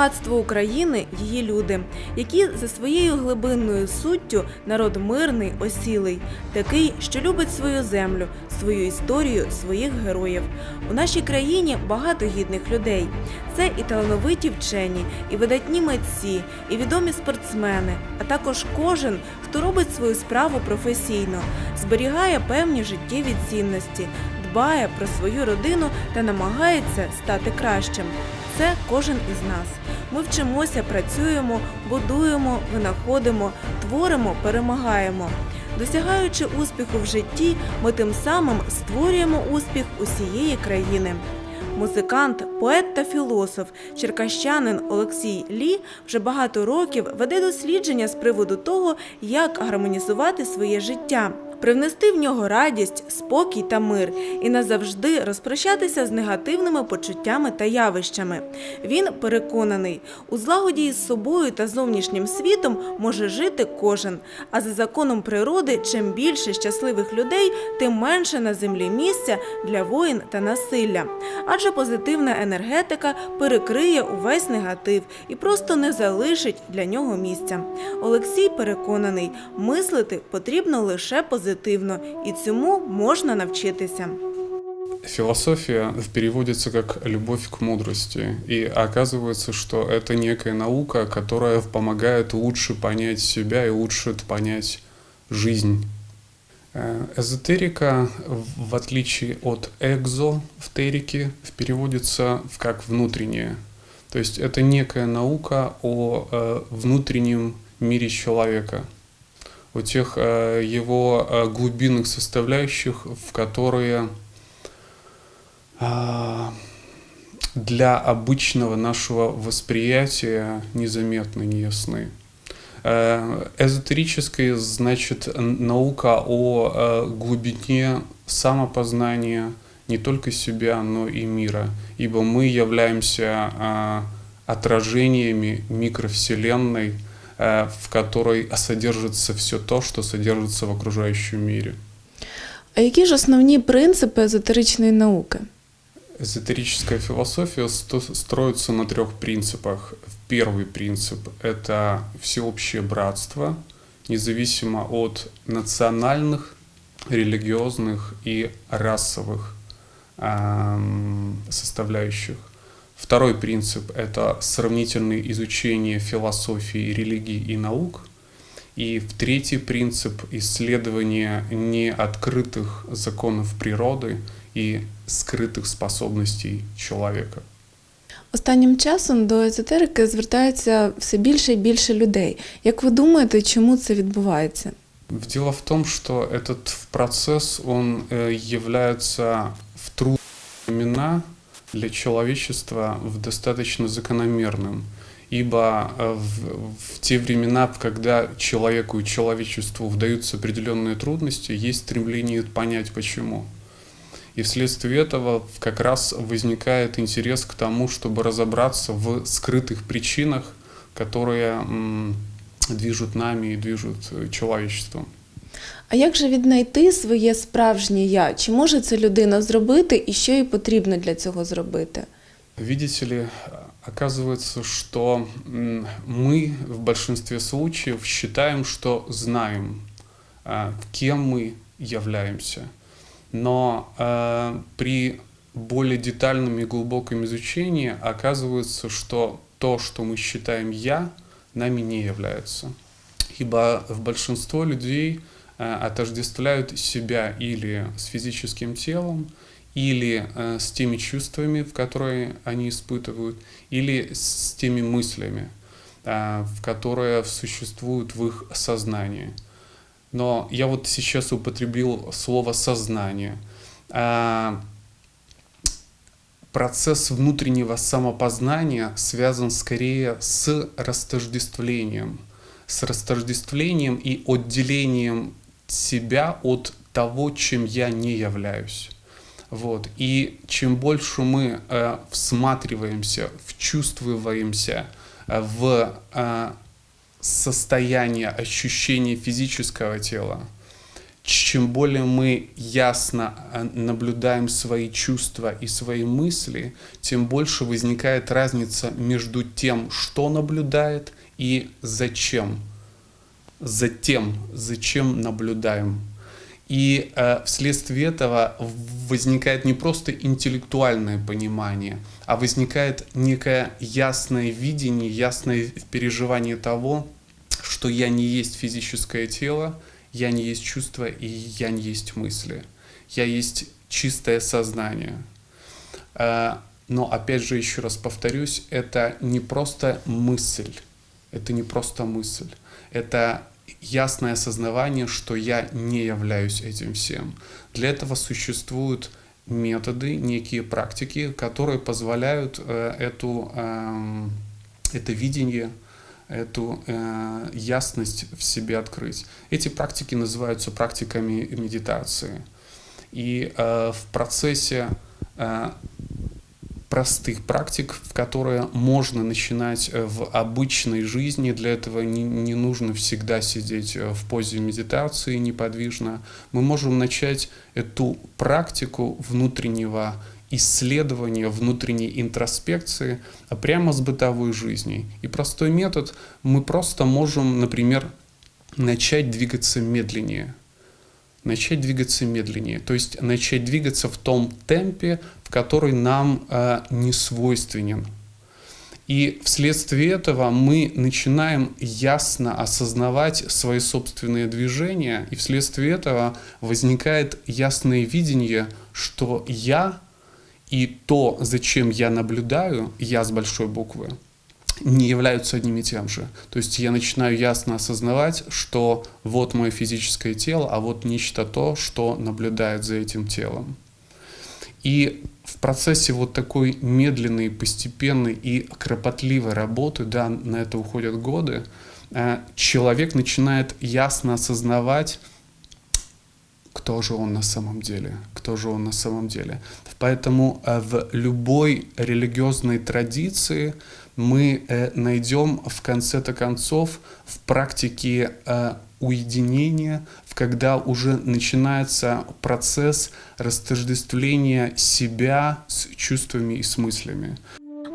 багатство України її люди, які за своєю глибинною суттю народ мирний, осілий, такий, що любить свою землю, свою історію, своїх героїв. У нашій країні багато гідних людей. Це і талановиті вчені, і видатні митці, і відомі спортсмени, а також кожен, хто робить свою справу професійно, зберігає певні життєві цінності, дбає про свою родину та намагається стати кращим. Це кожен із нас. Ми вчимося, працюємо, будуємо, винаходимо, творимо, перемагаємо. Досягаючи успіху в житті, ми тим самим створюємо успіх усієї країни. Музикант, поет та філософ, черкащанин Олексій Лі вже багато років веде дослідження з приводу того, як гармонізувати своє життя, привнести в нього радість, спокій та мир і назавжди розпрощатися з негативними почуттями та явищами. Він переконаний, у злагоді із собою та зовнішнім світом може жити кожен. А за законом природи, чим більше щасливих людей, тим менше на землі місця для воїн та насилля. Адже позитивна енергетика перекриє увесь негатив і просто не залишить для нього місця. Олексій переконаний, мислити потрібно лише позитивно, і цьому можна навчитися. Философия переводится как любовь к мудрости. И оказывается, что это некая наука, которая помогает лучше понять себя и лучше понять жизнь. Э, Эзотерика, в отличие от переводится в как внутреннее. То есть это некая наука о э, внутреннем мире человека, о тех э, его э, глубинных составляющих, в которые а, для обычного нашего восприятия незаметны, неясны. Э, Эзотерическое значит наука о глубине самопознания не только себя, но и мира, ибо мы являемся а, отражениями микровселенной, в которой содержится все то, что содержится в окружающем мире. А які ж основні принципи езотеричної науки? Эзотерическая философия сто- строится на трех принципах. Первый принцип – это всеобщее братство, независимо от национальных, религиозных и расовых ам, составляющих. Второй принцип – это сравнительное изучение философии, религии и наук. И в третий принцип – исследование неоткрытых законов природы и скрытых способностей человека. Останнім часом до езотерики звертається все більше і більше людей. Як ви думаєте, чому це відбувається? Дело в том, что этот процесс, он э, является в трудные времена для человечества в достаточно закономерным. Ибо э, в, в те времена, когда человеку и человечеству вдаются определенные трудности, есть стремление понять почему. И вследствие этого как раз возникает интерес к тому, чтобы разобраться в скрытых причинах, которые движут нами и движут э, человечеством. А як же віднайти своє справжнє я? Чи може це людина зробити і що їй потрібно для цього зробити? Видите ли, оказывается, что м, мы в большинстве случаев считаем, что знаем, а, кем мы являемся. Но а, при более детальном и глубоком изучении оказывается, что то, что мы считаем «я», нами не является. Ибо в большинство людей э, отождествляют себя или с физическим телом, или э, с теми чувствами, в которые они испытывают, или с теми мыслями, э, в которые существуют в их сознании. Но я вот сейчас употребил слово сознание. Процесс внутреннего самопознания связан скорее с растождествлением, с растождествлением и отделением себя от того, чем я не являюсь. Вот. И чем больше мы э, всматриваемся, вчувствуемся э, в э, состояние ощущения физического тела, чем более мы ясно э, наблюдаем свои чувства и свои мысли, тем больше возникает разница между тем, что наблюдает и зачем. Затем, зачем наблюдаем. И э, вследствие этого возникает не просто интеллектуальное понимание, а возникает некое ясное видение, ясное переживание того, что я не есть физическое тело, я не есть чувство и я не есть мысли. Я есть чистое сознание. Э, но опять же, еще раз повторюсь, это не просто мысль, это не просто мысль, это ясное осознавание, что я не являюсь этим всем. Для этого существуют методы, некие практики, которые позволяют э, эту, э, это видение, эту э, ясность в себе открыть. Эти практики называются практиками медитации. И э, в процессе э, простых практик, в которые можно начинать э, в обычной жизни. Для этого не, не нужно всегда сидеть э, в позе медитации неподвижно. Мы можем начать эту практику внутреннего исследования, внутренней интроспекции а прямо с бытовой жизни. И простой метод, мы просто можем, например, начать двигаться медленнее – начать двигаться медленнее, то есть начать двигаться в том темпе, который нам э, не свойственен. И вследствие этого мы начинаем ясно осознавать свои собственные движения, и вследствие этого возникает ясное видение, что я и то, зачем я наблюдаю, я с большой буквы, не являются одним и тем же. То есть я начинаю ясно осознавать, что вот мое физическое тело, а вот нечто то, что наблюдает за этим телом. И в процессе вот такой медленной, постепенной и кропотливой работы, да, на это уходят годы, э, человек начинает ясно осознавать, кто же он на самом деле, кто же он на самом деле. Поэтому э, в любой религиозной традиции мы э, найдем в конце-то концов в практике уединения, когда уже начинается процесс растождествления себя с чувствами и с мыслями.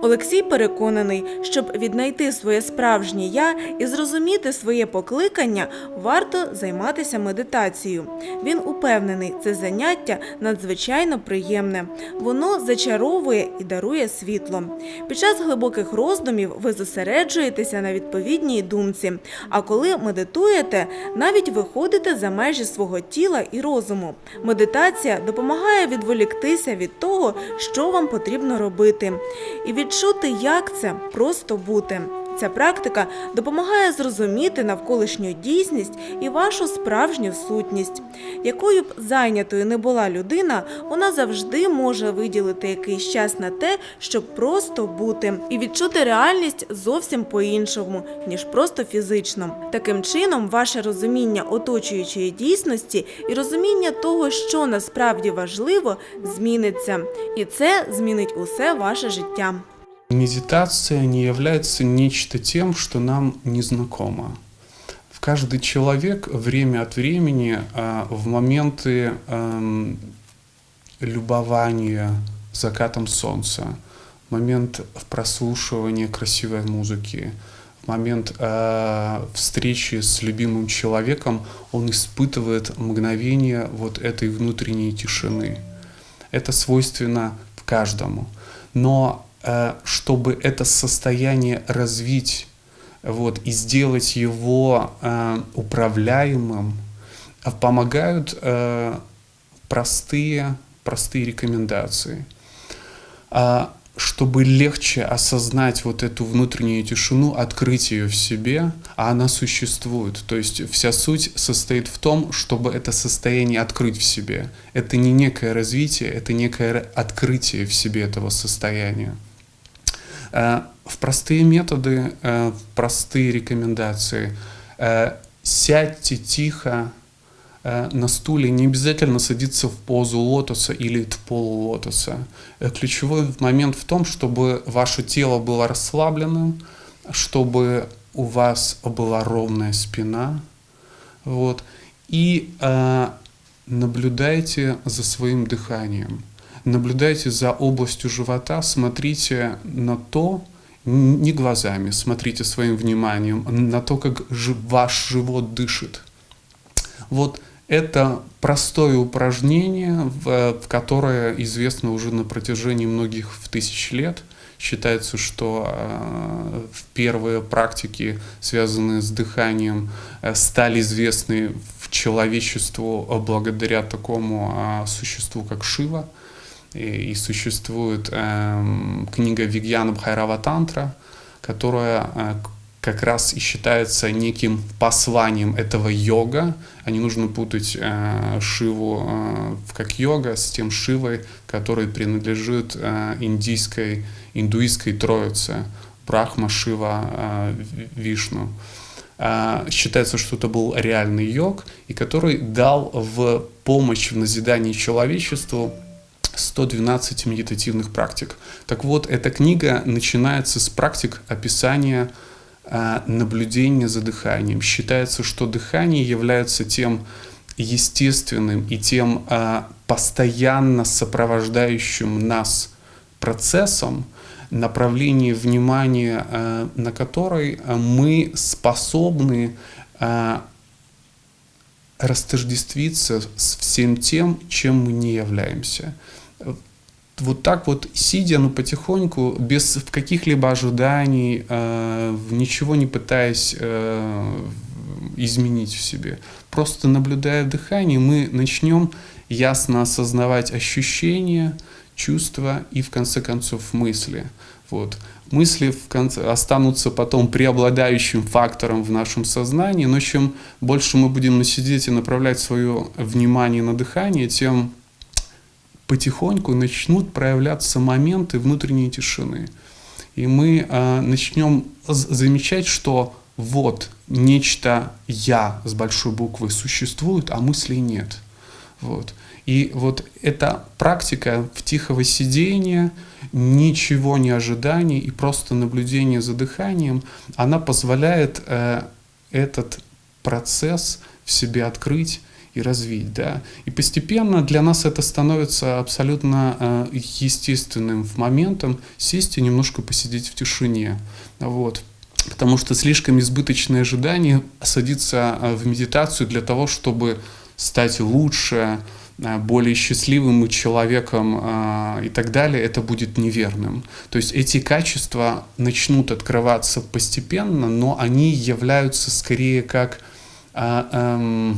Олексій переконаний, щоб віднайти своє справжнє я і зрозуміти своє покликання, варто займатися медитацією. Він упевнений, це заняття надзвичайно приємне. Воно зачаровує і дарує світло. Під час глибоких роздумів ви зосереджуєтеся на відповідній думці. А коли медитуєте, навіть виходите за межі свого тіла і розуму. Медитація допомагає відволіктися від того, що вам потрібно робити. І від відчути, як це просто бути. Ця практика допомагає зрозуміти навколишню дійсність і вашу справжню сутність. Якою б зайнятою не була людина, вона завжди може виділити якийсь час на те, щоб просто бути і відчути реальність зовсім по-іншому, ніж просто фізично. Таким чином, ваше розуміння оточуючої дійсності і розуміння того, що насправді важливо, зміниться, і це змінить усе ваше життя. Медитация не является нечто тем, что нам не знакомо. В каждый человек время от времени а, в моменты эм, любования закатом солнца, момент прослушивания красивой музыки, момент э, встречи с любимым человеком, он испытывает мгновение вот этой внутренней тишины. Это свойственно каждому. Но чтобы это состояние развить вот, и сделать его э, управляемым, э, помогают простые, простые рекомендации. А, чтобы легче осознать вот эту внутреннюю тишину, открыть ее в себе, а она существует. То есть вся суть состоит в том, чтобы это состояние открыть в себе. Это не некое развитие, это некое открытие в себе этого состояния. Э, в простые методы, э, в простые рекомендации. Э, сядьте тихо на стуле, не обязательно садиться в позу лотоса или в полулотоса. Ключевой момент в том, чтобы ваше тело было расслабленным, чтобы у вас была ровная спина, вот, и наблюдайте за своим дыханием, наблюдайте за областью живота, смотрите на то, не глазами, смотрите своим вниманием на то, как ваш живот дышит. Вот это простое упражнение, в, которое известно уже на протяжении многих в тысяч лет. Считается, что э, первые практики, связанные с дыханием, э, стали известны в человечеству э, благодаря такому э, существу, как Шива. И, существует эм, книга Вигьяна Бхайрава Тантра, которая э, как раз и считается неким посланием этого йога, а не нужно путать э, Шиву э, как йога с тем Шивой, который принадлежит э, индийской, индуистской троице Брахма, Шива, э, Вишну. Э, считается, что это был реальный йог, и который дал в помощь в назидании человечеству 112 медитативных практик. Так вот, эта книга начинается с практик описания а, наблюдения за дыханием. Считается, что дыхание является тем естественным и тем а, постоянно сопровождающим нас процессом, направление внимания а, на который мы способны растождествиться с всем тем, чем мы не являемся. Вот так вот, сидя, ну, потихоньку, без каких-либо ожиданий, э, ничего не пытаясь э, изменить в себе, просто наблюдая дыхание, мы начнем ясно осознавать ощущения, чувства и, в конце концов, мысли. Вот. Мысли в конце останутся потом преобладающим фактором в нашем сознании, но чем больше мы будем сидеть и направлять свое внимание на дыхание, тем потихоньку начнут проявляться моменты внутренней тишины. И мы э, начнем замечать, что вот нечто «я» с большой буквы существует, а мыслей нет. Вот. И вот эта практика в тихого сидения, ничего не ожидания и просто наблюдение за дыханием, она позволяет э, этот процесс в себе открыть и развить, да. И постепенно для нас это становится абсолютно э, естественным моментом сесть и немножко посидеть в тишине, вот. Потому что слишком избыточное ожидание садиться в медитацию для того, чтобы стать лучше, более счастливым человеком э, и так далее, это будет неверным. То есть эти качества начнут открываться постепенно, но они являются скорее как э, э,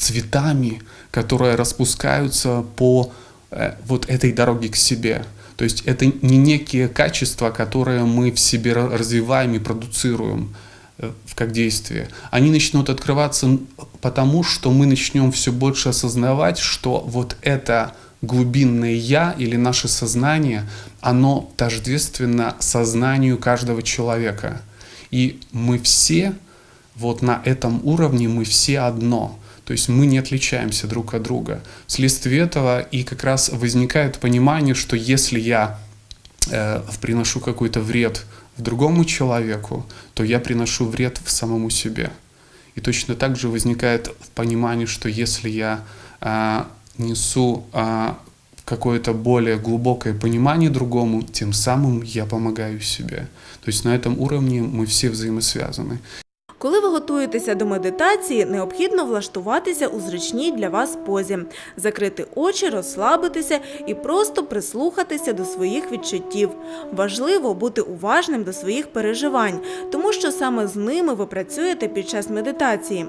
цветами, которые распускаются по э, вот этой дороге к себе. То есть это не некие качества, которые мы в себе развиваем и продуцируем э, как действие. Они начнут открываться потому, что мы начнем все больше осознавать, что вот это глубинное «я» или наше сознание, оно тождественно сознанию каждого человека. И мы все вот на этом уровне, мы все одно. То есть мы не отличаемся друг от друга. Вследствие этого и как раз возникает понимание, что если я э, приношу какой-то вред другому человеку, то я приношу вред в самому себе. И точно так же возникает понимание, что если я э, несу э, какое-то более глубокое понимание другому, тем самым я помогаю себе. То есть на этом уровне мы все взаимосвязаны. Коли ви готуєтеся до медитації, необхідно влаштуватися у зручній для вас позі, закрити очі, розслабитися і просто прислухатися до своїх відчуттів. Важливо бути уважним до своїх переживань, тому що саме з ними ви працюєте під час медитації.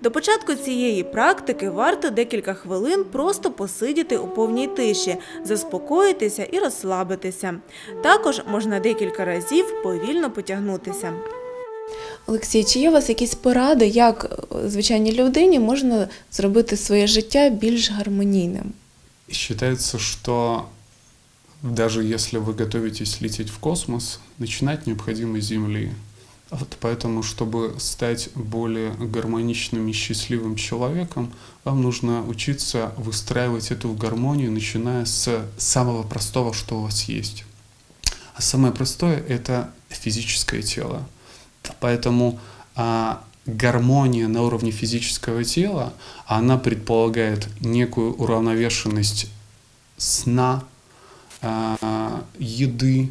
До початку цієї практики варто декілька хвилин просто посидіти у повній тиші, заспокоїтися і розслабитися. Також можна декілька разів повільно потягнутися. Олексій, чи є у вас якісь поради, як е, звичайній людині можна зробити своє життя більш гармонійним? Считается, что даже если вы готовитесь лететь в космос, начинать необходимо с Земли. Вот поэтому, чтобы стать более гармоничным и счастливым человеком, вам нужно учиться выстраивать эту гармонию, начиная с самого простого, что у вас есть. А самое простое — это физическое тело. Поэтому а, гармония на уровне физического тела, она предполагает некую уравновешенность сна, а, еды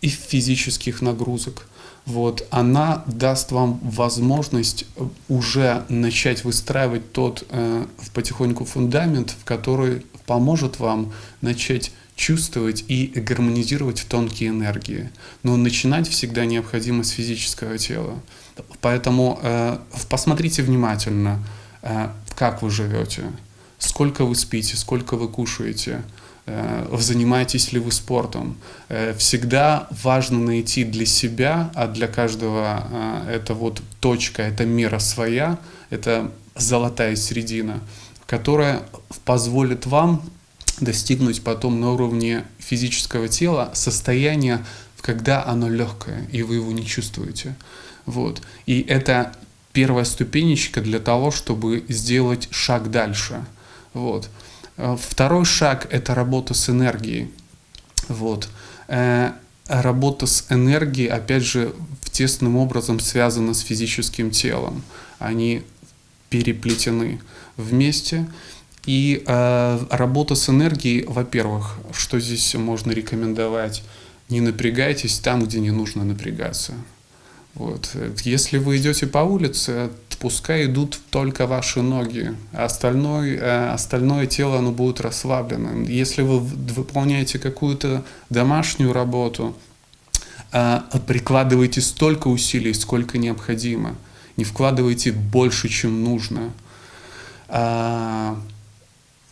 и физических нагрузок. Вот, она даст вам возможность уже начать выстраивать тот э, потихоньку фундамент, в который поможет вам начать чувствовать и гармонизировать тонкие энергии. Но начинать всегда необходимо с физического тела. Поэтому э, посмотрите внимательно, э, как вы живете, сколько вы спите, сколько вы кушаете, э, занимаетесь ли вы спортом. Э, всегда важно найти для себя, а для каждого э, это вот точка, это мера своя, это золотая середина, которая позволит вам достигнуть потом на уровне физического тела состояния, когда оно легкое, и вы его не чувствуете. Вот. И это первая ступенечка для того, чтобы сделать шаг дальше. Вот. Э, второй шаг – это работа с энергией. Вот. Э, работа с энергией, опять же, тесным образом связана с физическим телом. Они переплетены вместе. И э, работа с энергией, во-первых, что здесь можно рекомендовать? Не напрягайтесь там, где не нужно напрягаться. Вот. Если вы идете по улице, пускай идут только ваши ноги, а остальное, э, остальное тело оно будет расслабленным. Если вы выполняете какую-то домашнюю работу, э, прикладывайте столько усилий, сколько необходимо. Не вкладывайте больше, чем нужно.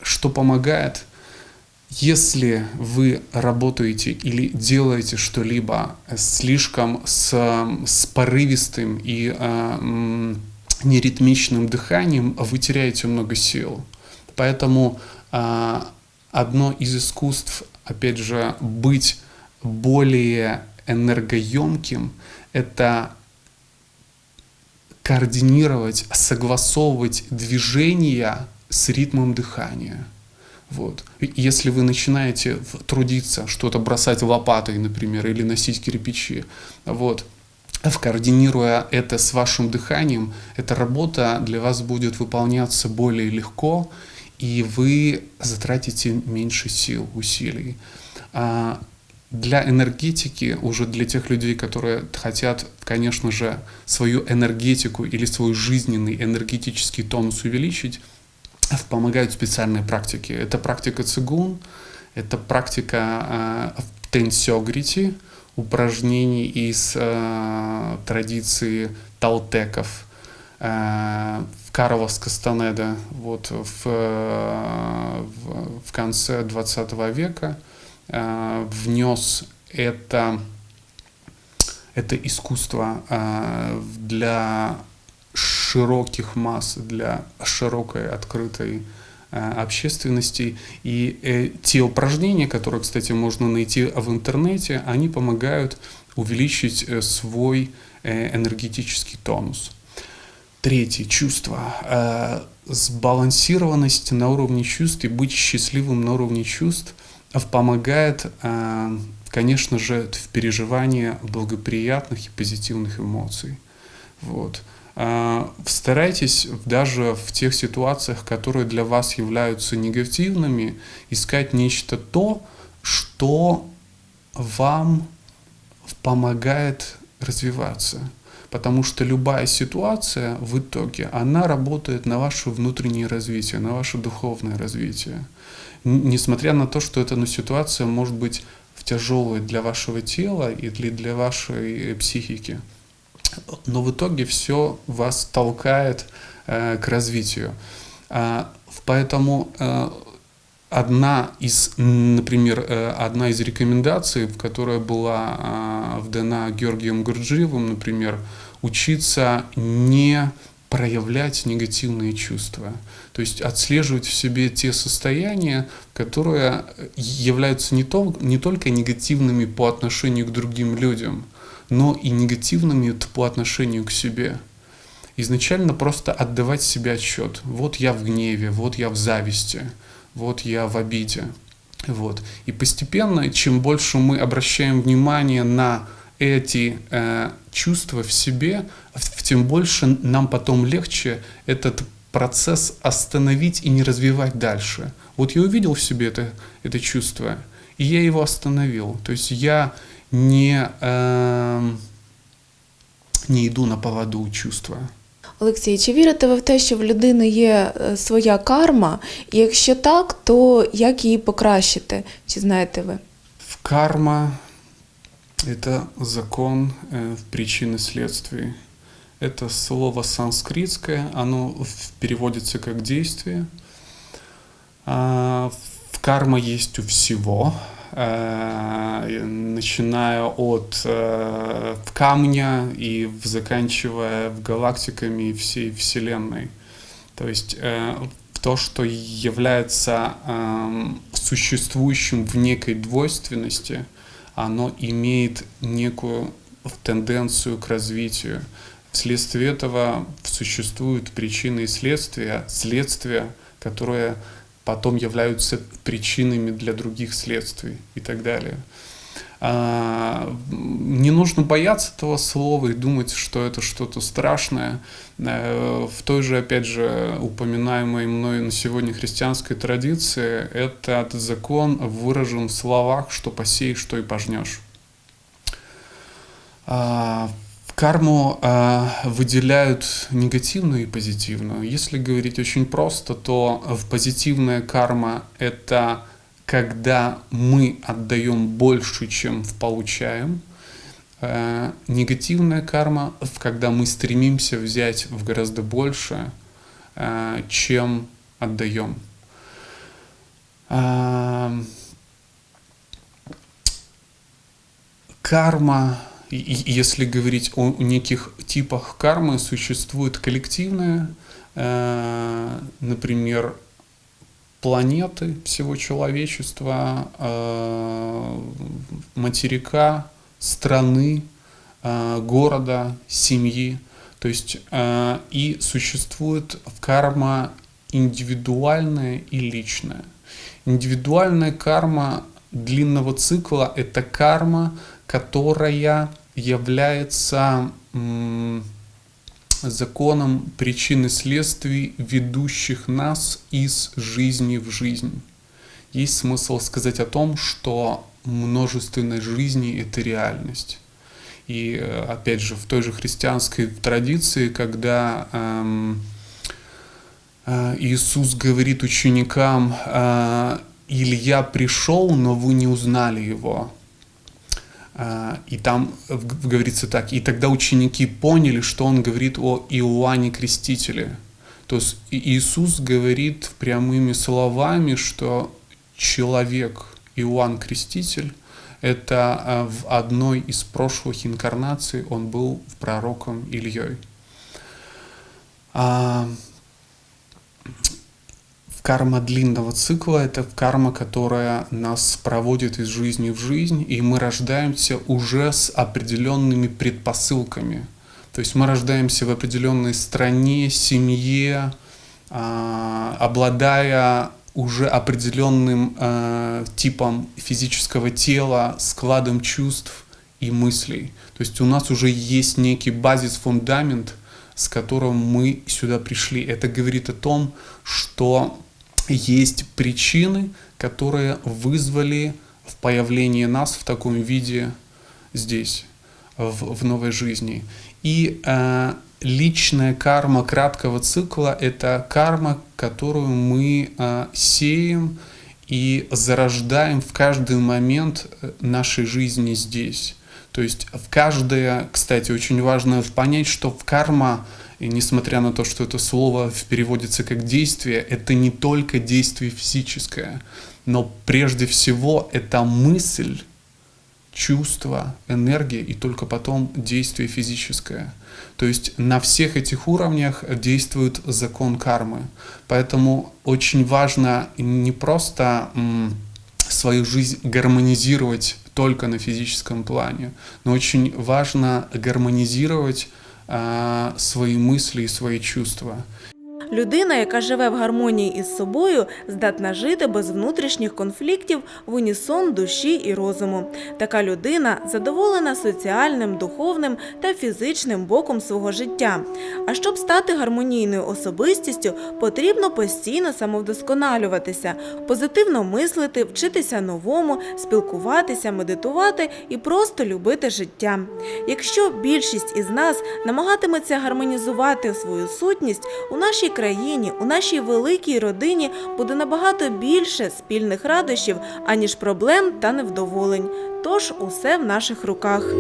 Что помогает? Если вы работаете или делаете что-либо слишком с, с порывистым и э, неритмичным дыханием, вы теряете много сил. Поэтому э, одно из искусств, опять же, быть более энергоемким, это координировать, согласовывать движения с ритмом дыхания. Вот. Если вы начинаете трудиться, что-то бросать лопатой, например, или носить кирпичи, вот, координируя это с вашим дыханием, эта работа для вас будет выполняться более легко, и вы затратите меньше сил, усилий. А для энергетики, уже для тех людей, которые хотят, конечно же, свою энергетику или свой жизненный энергетический тонус увеличить, помогают специальные практики. Это практика цигун, это практика э, упражнений из э, традиции талтеков. Э, в Карлос Кастанеда вот, в, э, в, в конце 20 века э, внес это, это искусство э, для широких масс, для широкой открытой э, общественности. И э, те упражнения, которые, кстати, можно найти в интернете, они помогают увеличить э, свой энергетический тонус. Третье чувство. Сбалансированность на уровне чувств и быть счастливым на уровне чувств помогает, конечно же, в переживании благоприятных и позитивных эмоций. Вот. А, старайтесь даже в тех ситуациях, которые для вас являются негативными, искать нечто то, что вам помогает развиваться. Потому что любая ситуация в итоге, она работает на ваше внутреннее развитие, на ваше духовное развитие. Несмотря на то, что эта ну, ситуация может быть тяжелой для вашего тела или для вашей психики но в итоге все вас толкает э, к развитию. А, поэтому э, одна из, например, э, одна из рекомендаций, которая была э, вдана Георгием Гурджиевым, например, учиться не проявлять негативные чувства. То есть отслеживать в себе те состояния, которые являются не, то, не только негативными по отношению к другим людям, но и негативными по отношению к себе. Изначально просто отдавать себе отчет. Вот я в гневе, вот я в зависти, вот я в обиде. Вот. И постепенно, чем больше мы обращаем внимание на эти э, чувства в себе, тем больше нам потом легче этот процесс остановить и не развивать дальше. Вот я увидел в себе это, это чувство, и я его остановил. То есть я не, эм, не иду на поводу у чувства. Олексій, чи вірите ви в те, що в людини є е, своя карма? І якщо так, то як її покращити? Чи знаєте ви? В Карма – это закон э, в причины следствий. Это слово санскритское, оно в- переводится как действие. А, В карма есть у всего, э, и начиная от э, камня и заканчивая галактиками всей Вселенной. То есть э, то, что является эм, существующим в некой двойственности, оно имеет некую тенденцию к развитию. Вследствие этого существуют причины и следствия, следствия, которые потом являются причинами для других следствий и так далее. А, Не нужно бояться этого слова и думать, что это что-то страшное. Э, В той же, опять же, упоминаемой мной на сегодня христианской традиции, этот закон выражен в словах, что посеешь, что и пожнешь. Карму а, выделяют негативную и позитивную. Если говорить очень просто, то в позитивная карма — это когда мы отдаем больше, чем получаем. Э, Негативная карма, когда мы стремимся взять в гораздо больше, э, чем отдаем. А, Карма, если говорить о неких типах кармы, существует коллективная, э, например, планеты всего человечества, э, материка, страны, э, города, семьи. То есть и существует карма индивидуальная и личная. Индивидуальная карма длинного цикла – это карма, которая является законом причин и следствий, ведущих нас из жизни в жизнь. Есть смысл сказать о том, что множественность жизни — это реальность. И э, опять же, в той же христианской традиции, когда эм, э, Иисус говорит ученикам, э, Илья пришел, но вы не узнали его. А, И там в- говорится так, и тогда ученики поняли, что он говорит о Иоанне Крестителе. То есть Иисус говорит прямыми словами, что человек Иоанн Креститель это а, в одной из прошлых инкарнаций он был пророком Ильей. Карма длинного цикла — это карма, которая нас проводит из жизни в жизнь, и мы рождаемся уже с определенными предпосылками. То есть мы рождаемся в определенной стране, семье, а, обладая уже определенным э, типом физического тела, складом чувств и мыслей. То есть у нас уже есть некий базис, фундамент, с которым мы сюда пришли. Это говорит о том, что есть причины, которые вызвали в появление нас в таком виде здесь, в, в новой жизни. И э, личная карма краткого цикла — это карма, которую мы э, сеем и зарождаем в каждый момент э, нашей жизни здесь. То есть в каждое, кстати, очень важно понять, что в карма, и несмотря на то, что это слово переводится как действие, это не только действие физическое, но прежде всего это мысль, чувство, энергия и только потом действие физическое. То есть на всех этих уровнях действует закон кармы. Поэтому очень важно не просто свою жизнь гармонизировать только на физическом плане, но очень важно гармонизировать свои мысли и свои чувства. Людина, яка живе в гармонії із собою, здатна жити без внутрішніх конфліктів в унісон душі і розуму. Така людина задоволена соціальним, духовним та фізичним боком свого життя. А щоб стати гармонійною особистістю, потрібно постійно самовдосконалюватися, позитивно мислити, вчитися новому, спілкуватися, медитувати і просто любити життя. Якщо більшість із нас намагатиметься гармонізувати свою сутність, у нашій країні, у нашій великій родині буде набагато більше спільних радощів, аніж проблем та невдоволень. Тож усе в наших руках.